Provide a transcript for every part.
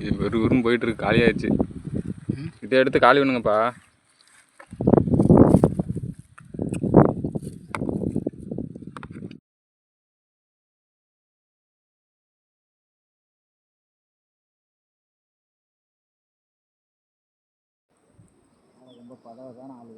இது வெறு வெறும் போயிட்டு இருக்கு காலியாச்சு இதை எடுத்து காலி பண்ணுங்கப்பா. ரொம்ப பதவதான ஆளு.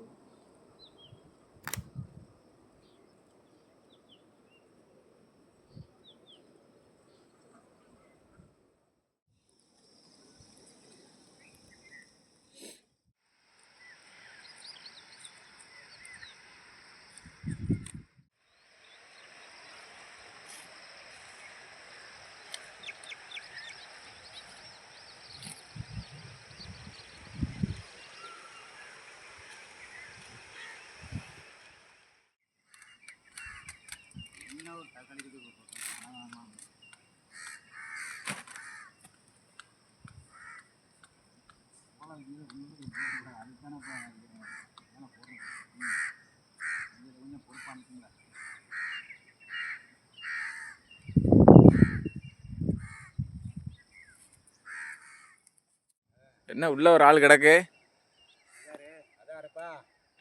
என்ன உள்ள ஒரு ஆள் கிடக்கு?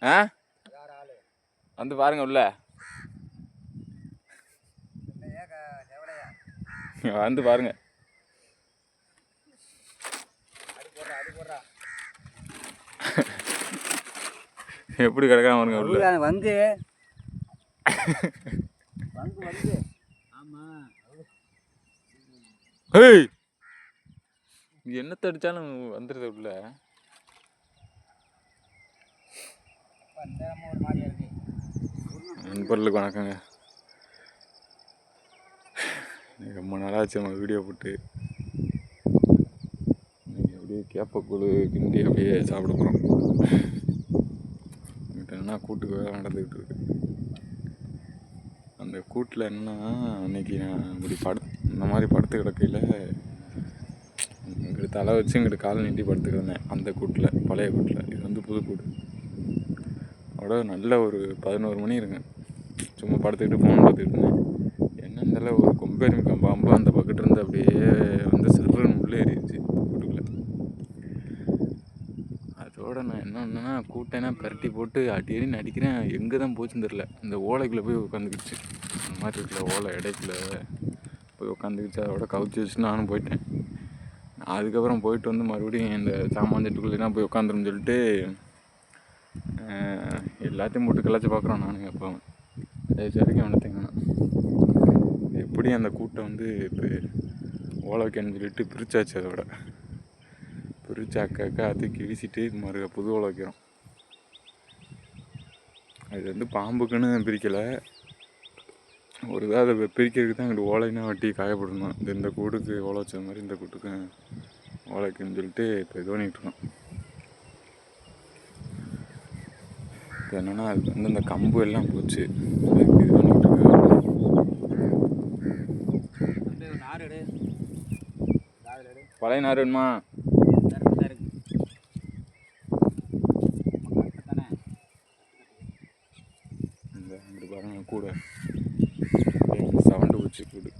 ஆ? வந்து பாருங்க உள்ள. வந்து பாருங்க. எப்படி கிடக்காம பாருங்க உள்ள. வந்து வந்து வந்து ஏய்! இங்க என்னத்த அடிச்சாலும் வந்துடுது உள்ள. நண்பர்களுக்கு வணக்கங்க. ரொம்ப நாளாச்சு நம்ம வீடியோ போட்டு. இன்னைக்கு அப்படியே கேப்பக்கூழு கிண்டி அப்படியே சாப்பிட போகிறோம் என்ன கூட்டுக்கு வேலை நடந்துக்கிட்டு இருக்கு. அந்த கூட்டில் என்னன்னா அன்னைக்கு நான் இப்படி படு இந்த மாதிரி படுத்து கிடக்கையில் இங்கிட்டு தலை வச்சு இங்கிட்டு காலை நீட்டி படுத்து அந்த கூட்டில் பழைய கூட்டில். இது வந்து புது கூட்டு. அதோட நல்ல ஒரு பதினோரு மணி இருங்க. சும்மா படுத்துக்கிட்டு ஃபோன் பார்த்துக்கிட்டு இருந்தேன். என்னன்னு தெரியல ஒரு கொம்பெருமி பாம்பு அந்த பக்கத்து இருந்து அப்படியே வந்து சர்றன்னு உள்ளே ஏறிடுச்சு கூட்டுக்குள்ளே. அதோட நான் என்ன பண்ணேன்னா கூட்டேன்னா பரட்டி போட்டு அடி அடி நடிக்கிறேன் எங்கே தான் போச்சுன்னு தெரில இந்த ஓலைக்குள்ளே போய் உட்காந்துக்கிடுச்சு அந்த மாதிரி இருக்குல்ல ஓலை இடைக்குள்ள போய் உட்காந்துக்கிச்சு அதோட கவுச்சி வச்சு நானும் போயிட்டேன். அதுக்கப்புறம் போயிட்டு வந்து மறுபடியும் இந்த சாமான் செட்டுக்குள்ளே போய் உட்காந்துருன்னு சொல்லிட்டு எல்லாத்தையும் போட்டு கிளச்சி பார்க்குறோம் நானுங்க அப்போ கடைசி வரைக்கும் வந்துட்டேங்கண்ணா எப்படி அந்த கூட்டம் வந்து இப்போ ஓலோக்கேன்னு சொல்லிட்டு பிரிச்சாச்சு அதோட. பிரித்து அக்கா அக்கா தூக்கி வீசிட்டு மறு புது ஓலை வைக்கிறோம். அது வந்து பாம்புக்குன்னு பிரிக்கலை. ஒரு இதாக அதை பிரிக்கிறதுக்கு தான் அங்கிட்டு ஓலைன்னா வெட்டி காயப்படணும் இந்த இந்த கூடுக்கு ஓலை வச்ச மாதிரி இந்த கூட்டுக்கு ஓலைக்குன்னு சொல்லிட்டு இப்போ இது பண்ணிகிட்டு இருக்கோம். இப்போ என்னன்னா அதுக்கு வந்து இந்த கம்பு எல்லாம் போச்சு. அதுக்கு இது எடு. பழைய நார் வேணுமா இருக்கு தான் இருக்கு தானே இந்த இங்கிட்டு பாருங்க கூட சவுண்டு வச்சு கூடு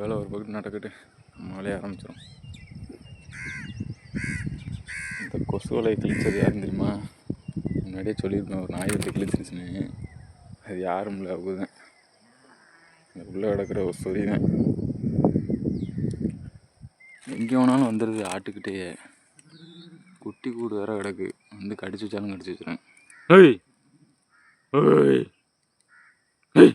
வேலை ஒரு பக்கம் நடக்கட்டு நம்மளாலே ஆரம்பிச்சிடும் இந்த கொசு வலையை கிழிச்சது யாரும் தெரியுமா? முன்னாடியே சொல்லியிருக்கேன் ஒரு நாய் வந்து கிழிச்சிருச்சுன்னு. அது யாரும் இல்லை அவங்க தான் இந்த உள்ளே கிடக்கிற ஒரு சொறி தான். எங்கே வேணாலும் வந்துடுது ஆட்டுக்கிட்டே. குட்டி கூடு வேற கிடக்கு. வந்து கடிச்சு வச்சாலும் கடிச்சு வச்சுருவேன். ஏய் ஏய் ஏய்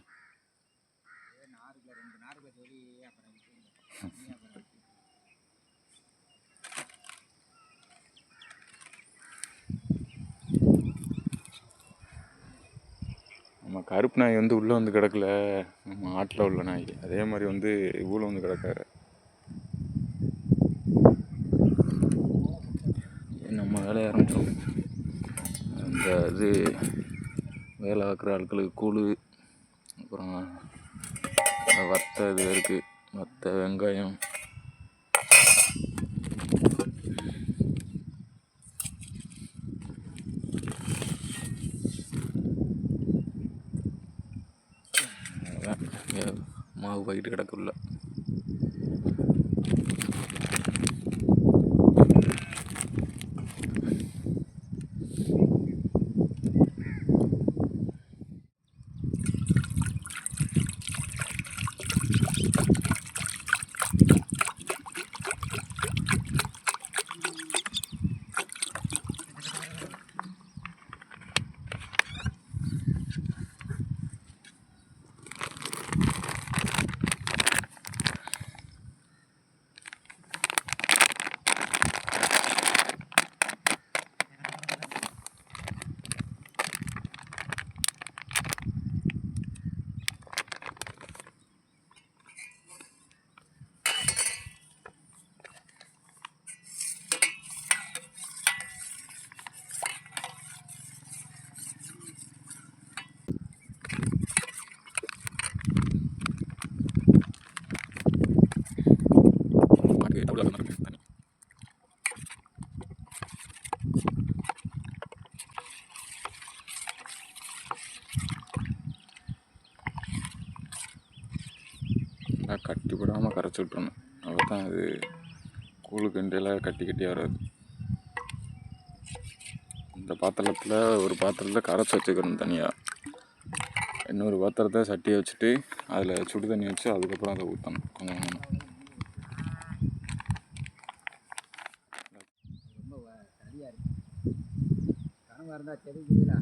நாருக்குள்ள ரெண்டு நாருக்குள்ள சொல்லி அப்புறம் விட்டுருங்க. நீ அப்புறம் கருப்பு நாய் வந்து உள்ளே வந்து கிடக்கல. நம்ம ஆட்டில் உள்ள நாய். அதே மாதிரி வந்து இவ்வளோ வந்து கிடக்காரு. நம்ம வேலையை ஆரம்பிச்சோம் அந்த இது வேலை பார்க்குற ஆட்களுக்கு கூழ் அப்புறம் வத்த இது இருக்குது வத்த வெங்காயம் மாவு பாக்கெட்டு கிடக்குள்ள மாட்டுக்கு எவ்வளோ இருக்கு தண்ணி நல்லா கட்டி விடாமல் விட்றணும் அப்போ தான் அது கூழு கண்டியெல்லாம் கட்டி கட்டி வராது. இந்த பாத்திரத்தில் ஒரு பாத்திரத்தில் கரைச்சி வச்சுக்கணும் தனியாக இன்னொரு பாத்திரத்தை சட்டியை வச்சுட்டு அதில் சுடு தண்ணி வச்சு அதுக்கப்புறம் அதை ஊற்றணும் கொஞ்சம் கொஞ்சம். ரொம்ப தெரிஞ்சுங்களா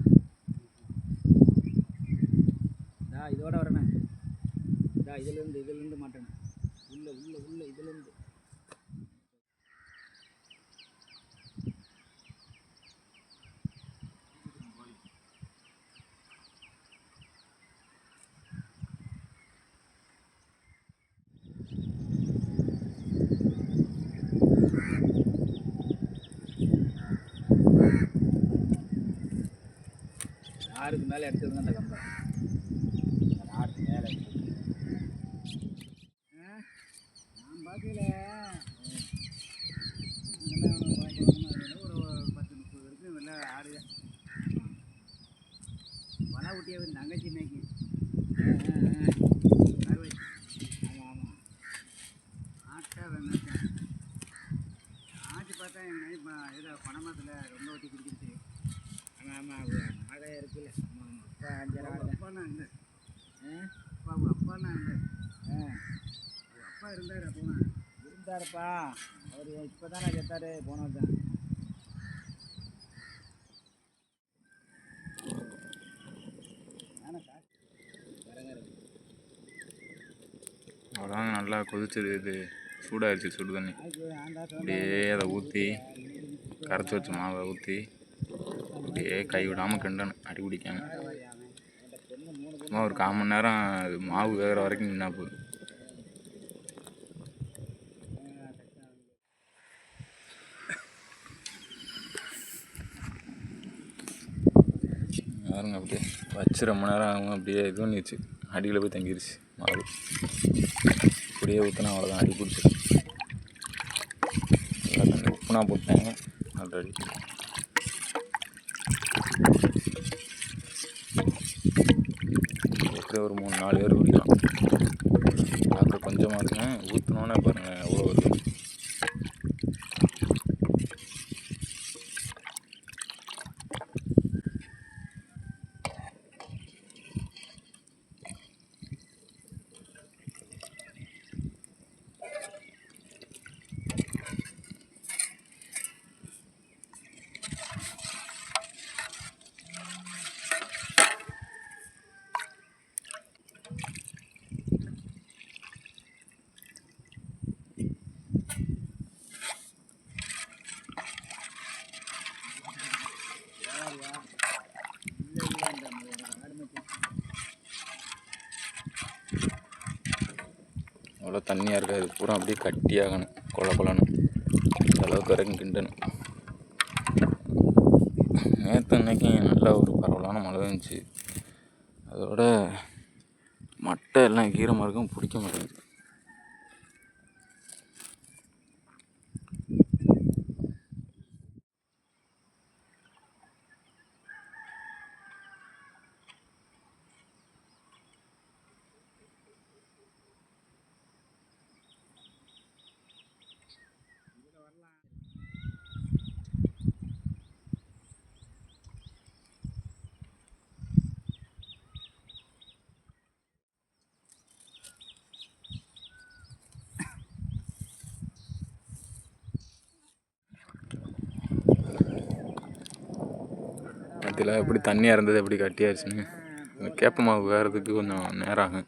டா இதோட வரணும் டா இதுல இருந்து இதுல இருந்து மாட்டேன் உள்ள உள்ள உள்ள இதுல இருந்து ஆறுக்கு மேலே எடுத்துருங்க அந்த கம்பெனி அந்த ஆறுக்கு மேலே நான் பார்க்கல ஒரு பத்து முப்பது வரைக்கும் வெளில ஆடு வலை ஊட்டிய தங்கச்சி இன்னைக்கு ஆமாம் ஆமாம் ஆட்டா வெங்காயம் ஆச்சு பார்த்தா என் நைட் இதில் பணமரத்தில் ரொம்ப ஊட்டி குடிச்சிருச்சு ஆமாம் ஆமாம் ஆகாயம் இருக்குல்ல ஆமாம் ஆமாம் அப்பா அஞ்சரை ஆடு அப்பா நான் இல்லை அப்பா அப்பா நான் இல்லை அப்பா இருந்தார் அப்போ இருந்தாருப்பா அவர் இப்போ தானே செத்தாரு போன தான் ஆனால் காசு வரங்க இருக்கு அவ்வளோதான் நல்லா கொதிச்சது இது சூடாகிடுச்சு சுடு தண்ணி. அப்படியே அதை ஊற்றி கரைச்சி வச்ச மாவை ஊற்றி அப்படியே கை விடாமல் கிண்டணும் அடி பிடிக்காம. சும்மா ஒரு கால் மணி நேரம் அது மாவு வேகிற வரைக்கும் நின்னா போகுது பாருங்க அப்படியே வச்சு ரொம்ப நேரம் ஆகும் அப்படியே இது பண்ணிடுச்சு அடியில் போய் தங்கிடுச்சு மாவு. அப்படியே ஊற்றினா அவ்வளோதான் அடி பிடிச்சிடும் உப்புனா போட்டாங்க ஆல்ரெடி எப்படியும் ஒரு மூணு நாலு பேர் குடிக்கலாம் அப்புறம் கொஞ்சமாக இருக்குங்க. ஊற்றினோன்னே பாருங்கள் எவ்வளோ வருது அவ்வளோ தண்ணியாக இருக்காது பூரா அப்படியே கட்டியாகணும். கொல கொலன்னு. இந்த அளவுக்கு வரைக்கும் கிண்டணும். நேற்று அன்னைக்கு நல்ல ஒரு பரவலான மழை இருந்துச்சு. அதோட மட்டை எல்லாம் ஈரமாக இருக்கும் பிடிக்க மாட்டேங்குது. அதில் எப்படி தண்ணியாக இருந்தது எப்படி கட்டியாயிருச்சுன்னு இந்த கேப்ப மாவு வேகிறதுக்கு கொஞ்சம் நேரம் ஆகும்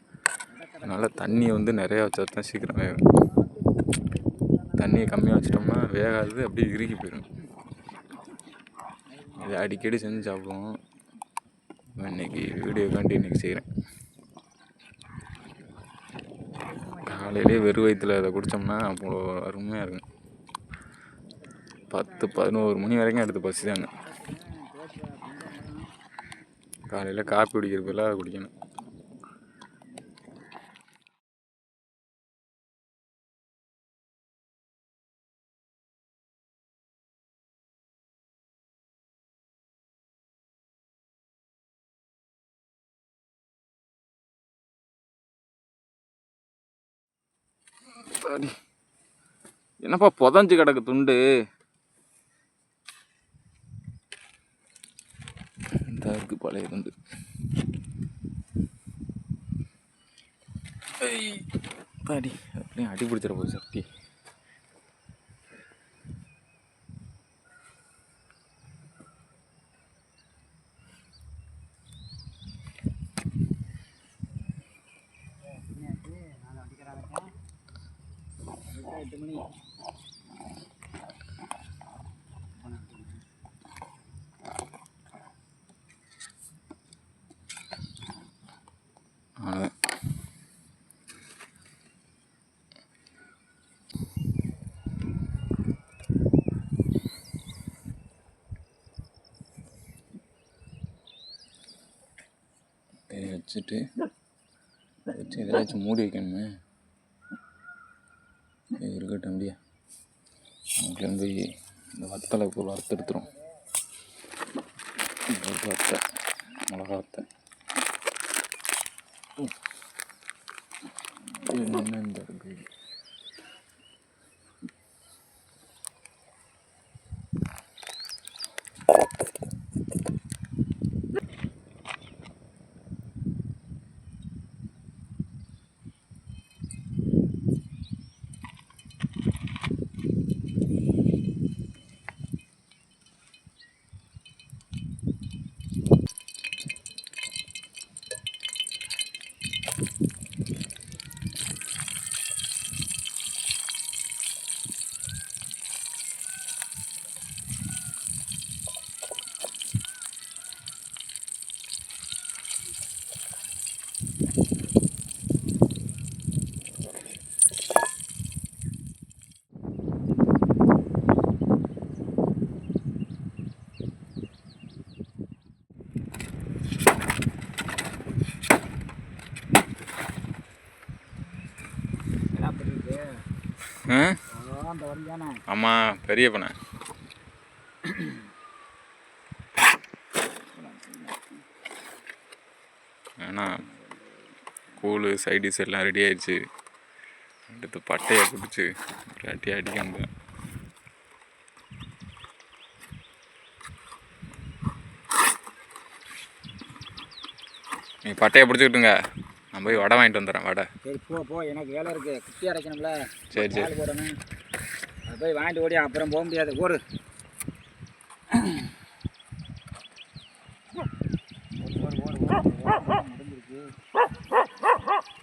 அதனால் தண்ணியை வந்து நிறையா வச்சா தான் சீக்கிரம் வேகும். தண்ணியை கம்மியாக வச்சிட்டோம்னா வேகாது அப்படியே இறுகி போயிடும். இதை அடிக்கடி செஞ்சு சாப்பிடுவோம். இன்னைக்கு வீடியோக்காண்டி இன்னைக்கு செய்கிறேன் காலையிலே வெறும் வயிற்றுல அதை குடித்தோம்னா அவ்வளோ அருமையாக இருக்கும். பத்து பதினோரு மணி வரைக்கும் எடுத்து பசிதாங்க காலையில் காப்பி குடிக்கிறதுல அதை குடிக்கணும். சரி என்னப்பா புதஞ்சு கிடக்கு துண்டு. துண்டு ஐய், பாடி அப்படியே அடி பிடிச்சிட போகுது சக்தி எட்டு மணி அவ்வளோதான் இதை வச்சுட்டு வச்சு எதாச்சும் மூடி வைக்கணுமே. இருக்கட்டும் அப்படியே. அவங்களே போய் இந்த வத்தலை போல் வறுத்தெடுத்துரும் வத்தை மிளகா வத்தை என்ன இந்த இருக்கு என்ன பண்ணிருக்கு ஆ அவ்வளோ அந்த வண்டி தானே ஆமாம் பெரிய பண்ணை. ஏன்னா கூழு சைடிஸ் எல்லாம் ரெடி ஆயிடுச்சு. அடுத்து பட்டையை பிடிச்சி ஒரு அடி அடிக்காம. நீ பட்டையை பிடிச்சிக்கிட்டுங்க. நான் போய் வடை வாங்கிட்டு வந்துடுறேன் வடை. சரி போ போ. எனக்கு வேலை இருக்கு. குட்டி அரைக்கணும்ல. சரி சரி. போடணும். அது போய் வாங்கிட்டு ஓடி அப்புறம் போக முடியாது. முடிஞ்சிருக்கு.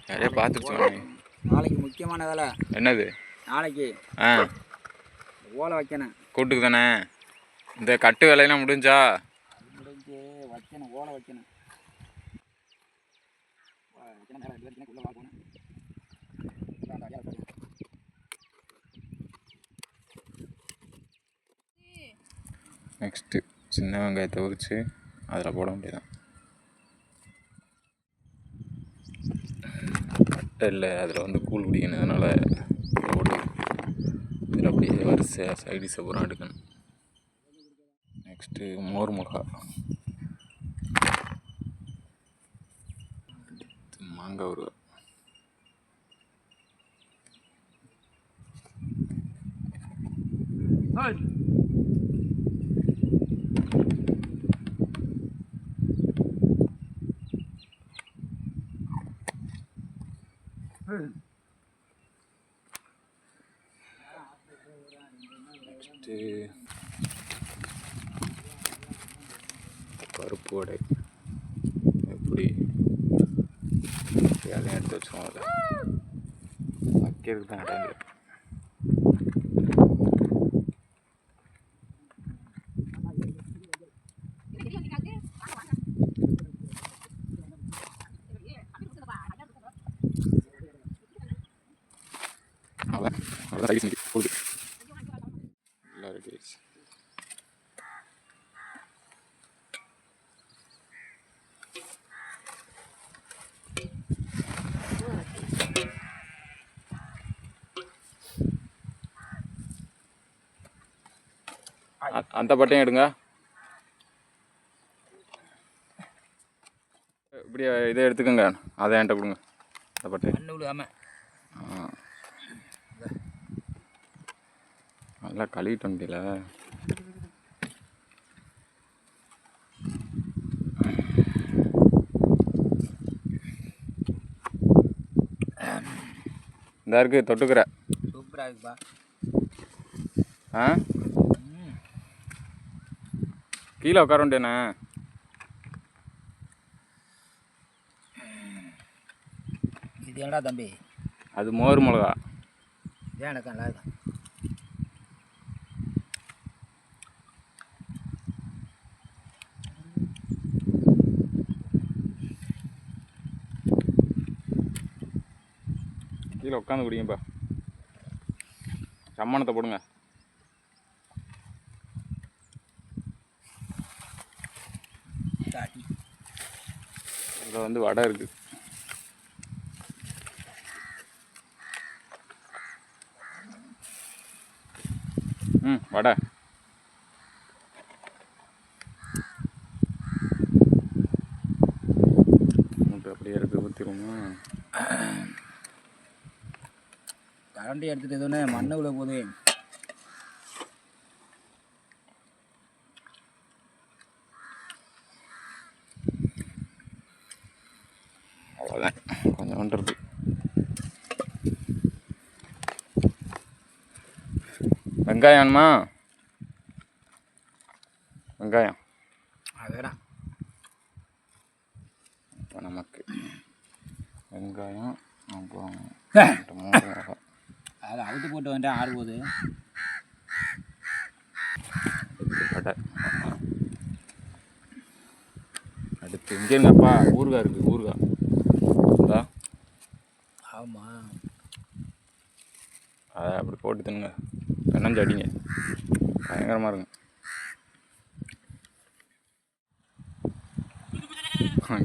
நிறைய பார்த்துருச்சு நாளைக்கு முக்கியமான வேலை. என்னது? நாளைக்கு ஆ. ஓலை வைக்கணும். கூட்டுக்கு தானே? இந்த கட்டு வேலையெல்லாம் முடிஞ்சா? முடிஞ்சு வைக்கணும் ஓலை வைக்கணும். நேரம் ரெண்டு மேலே உள்ள நெக்ஸ்ட்டு சின்ன வெங்காயத்தை உரித்து அதில் போட வேண்டியதான் கட்டை இல்லை அதில் வந்து கூழ் குடிக்கணும் அதனால் போட்டு இதில் அப்படியே வரிசையாக சைடிஸை பூரா எடுக்கணும். நெக்ஸ்ட்டு மோர் மிளகா. மாங்காய் ஒரு நெக்ஸ்ட்டு பருப்பு வடை எப்படி சரி, அதையும் எடுத்து வச்சுருவோம் அதில் வைக்கிறதுக்கு தான் இடம் அவ்வளோ அவ்வளோதான் அவ்வளோதான் போகுது நிற்கி கொடுக்கு எல்லாம் ரெடி ஆயிடுச்சு அ- அந்த பட்டையும் எடுங்க. இப்படி இதை எடுத்துக்கோங்க. அதை என்கிட்ட கொடுங்க. அந்த ஆ. நல்லா கழுவிட்டு வண்டியில் இந்த இருக்கு தொட்டுக்கிற. சூப்பராக இருக்குப்பா. ஆ? கீழே உட்கார வேண்டியண்ணே இது என்னடா தம்பி? அது மோர் மிளகா. இதே எனக்கு நல்லா இருக்கும் கீழே உட்காந்து குடிங்கப்பா. சம்மணத்தை போடுங்க தாட்டி இதில் வந்து வடை இருக்குது ம் வடை. மூட்டை அப்படியே இருக்குது ஊற்றிடுவோமா கரண்டி எடுத்துகிட்டு எதுவுமே மண்ணு விழ போகுது அவ்வளோதான் கொஞ்சம் வந்துருக்கு வெங்காயம் வேணுமா வெங்காயம். அது வேணாம் இப்போ நமக்கு வெங்காயம் அப்புறம் ஹே, ரெண்டு மூணு மிளகாய். அதை அவுத்து போட்டு வந்துட்டேன் ஆறு போகுது. அடுத்து வடை அடுத்து இங்கே இருங்கப்பா ஊறுகாய் இருக்குது ஊறுகாய். இந்தா. ஆமாம் அதை அப்படி போட்டு தின்னுங்க. பெண்ணஞ்சு அடிங்க பயங்கரமாக இருக்கும்.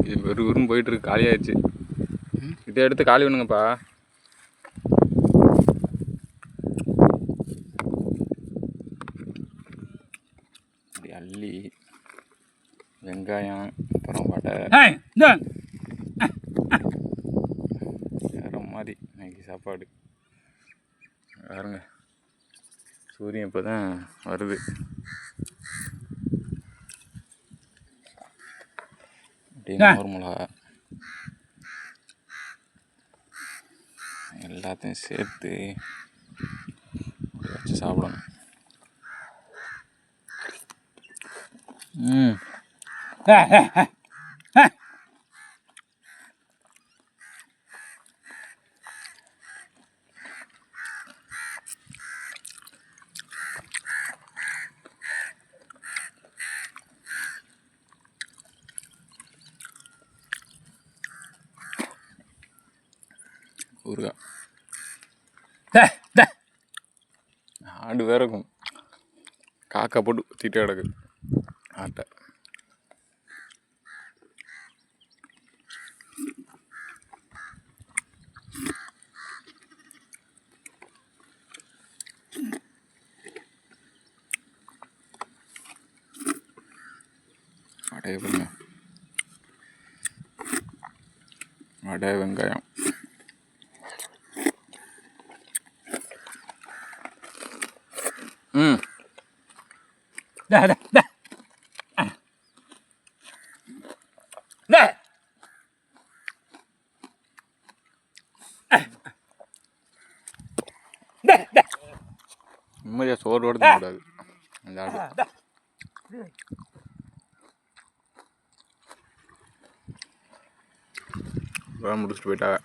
இது வெறு வெறும் போயிட்டு இருக்கு காலியாயிடுச்சு. இதை எடுத்து காலி பண்ணுங்கப்பா. இப்படி அள்ளி வெங்காயம் அப்புறம் வடை. வேற மாதிரி இன்னைக்கு சாப்பாடு. பாருங்க சூரியன் இப்போ தான் வருது. அப்படியே மிளகா எல்லாத்தையும் சேர்த்து வச்சு சாப்பிடணும். ம். ஏய். ஆடு வேற இருக்கும். காக்கா போட்டு தீட்டு கிடக்குது ஆட்டை. வடைய பாருங்க வடை வெங்காயம். கொஞ்சம் சோர்வோடு கூடாது அந்த ஆடு முடிச்சுட்டு போயிட்டாங்க.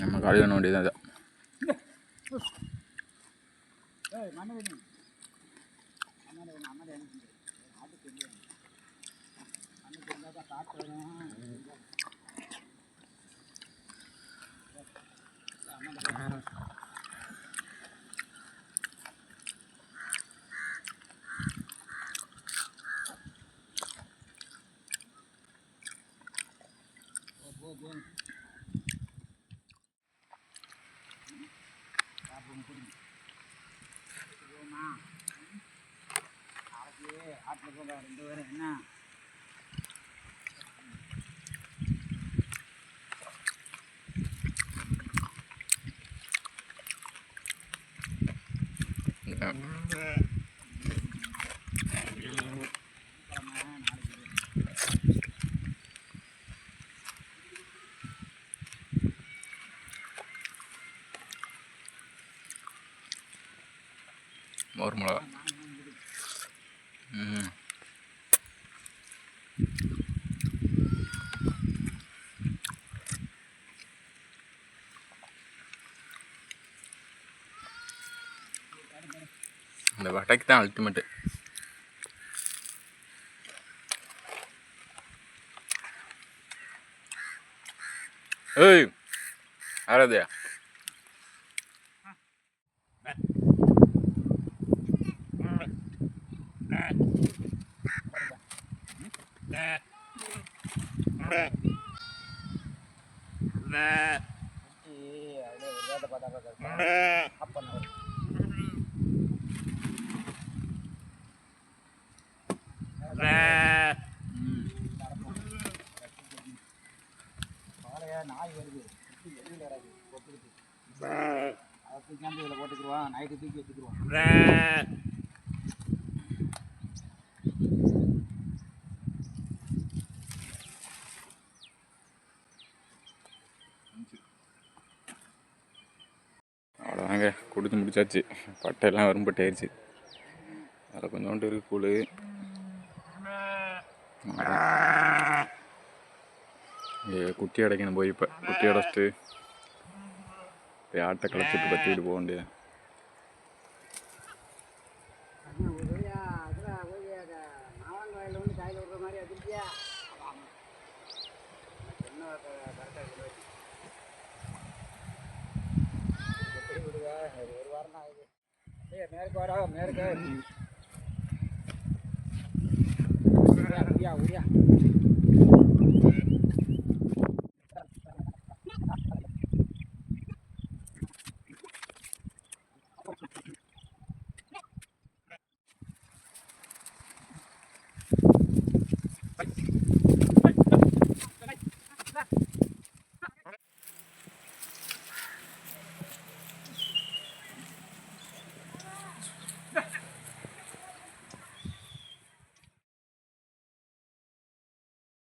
நம்ம காலி பண்ண வேண்டியதான் ஆட்டில் போக ரெண்டு பேரும் என்ன கிழமை நாளைக்கு மோர் மிளகா ம் இந்த வடைக்கு தான் அல்டிமேட்டு ஏய் ஆராதே ஏய், அப்படியே ஒரு வேட்டை பார்த்தா பார்த்தா ஆஃப் பண்ண வரும். பாறையா நாய் வருது. சுத்தி வெளியில வராது. கொத்துக்கிட்டு அதை தூக்காந்து இதில் போட்டுக்குருவான் நைட்டு தூக்கி வச்சுக்குருவான் அவ்வளோதாங்க கொடுத்து முடிச்சாச்சு. பட்டையெல்லாம் வரும்பட்டு ஆயிடுச்சு. அதில் கொஞ்சோண்டு இருக்கு கூழ். குட்டி அடைக்கணும் போய் இப்போ. குட்டி அடைச்சிட்டு போய் ஆட்டை களைச்சிட்டு பற்றிட்டு போக வேண்டியது? வந்து காயில் விடுற மாதிரி என்ன ஒரு ஆகுது ஏய் மேற்கு வரா மேற்கு உரியா உரியா.